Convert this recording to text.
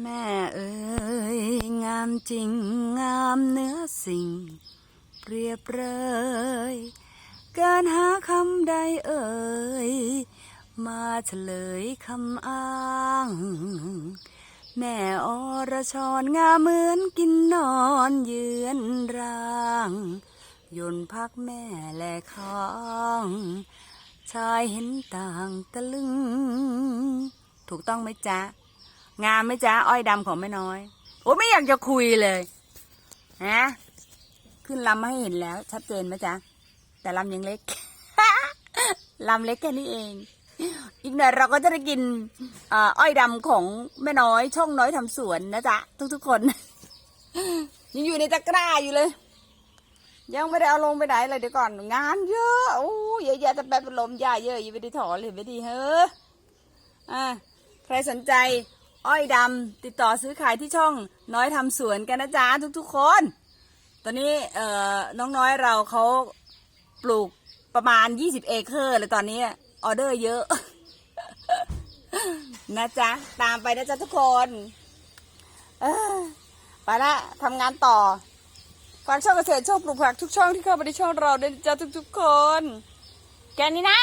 แม่เอ๋ยงามจริงงามเนื้อสิ่งเปรียบเรยเกินหาคำใดเอ่ย มาเฉลยคำอ้าง แม่อรชรงามเหมือนกินนอนเยือนร่างยนพักแม่แลข้างชายเห็นต่างตะลึง ถูกต้องไหมจ๊ะ งามไหมจ๊ะอ้อยดำของแม่น้อยโอ้ไม่อยากจะคุยเลยฮะขึ้นลำมาให้เห็นแล้ว ชัดเจนไหมจ๊ะแต่ลำยังเล็กลำเล็กแค่นี้เอง อีกหน่อยเราก็จะได้กินอ่ออ้อยดำของแม่น้อย ช่องน้อยทำสวนนะจ๊ะทุกๆคน ยังอยู่ในตะกร้าอยู่เลย ยังไม่ได้เอาลงไปไหนเลยเดี๋ยวก่อน งานเยอะโอ้ยเยอะแยะจะแป๊บเป็นลมยาเยอะอยังไม่ได้ถอนเลยไม่ดีเฮ้ออะใครสนใจ อ้อยดำติดต่อซื้อขายที่ช่องน้อยทำสวนกันนะจ๊ะทุกๆคน ตอนนี้เอ่อน้องน้อยเราเขาปลูกประมาณ 20 เอเคอร์เลยตอนนี้ออเดอร์เยอะ นะจ๊ะ ตามไปนะจ๊ะทุกคนอไปละทำงานต่อฝากช่องเกษตรช่องปลูกผักทุกช่องที่เข้าไปในช่องเราด้วยจ๊ะทุกๆคน แกนี้นะ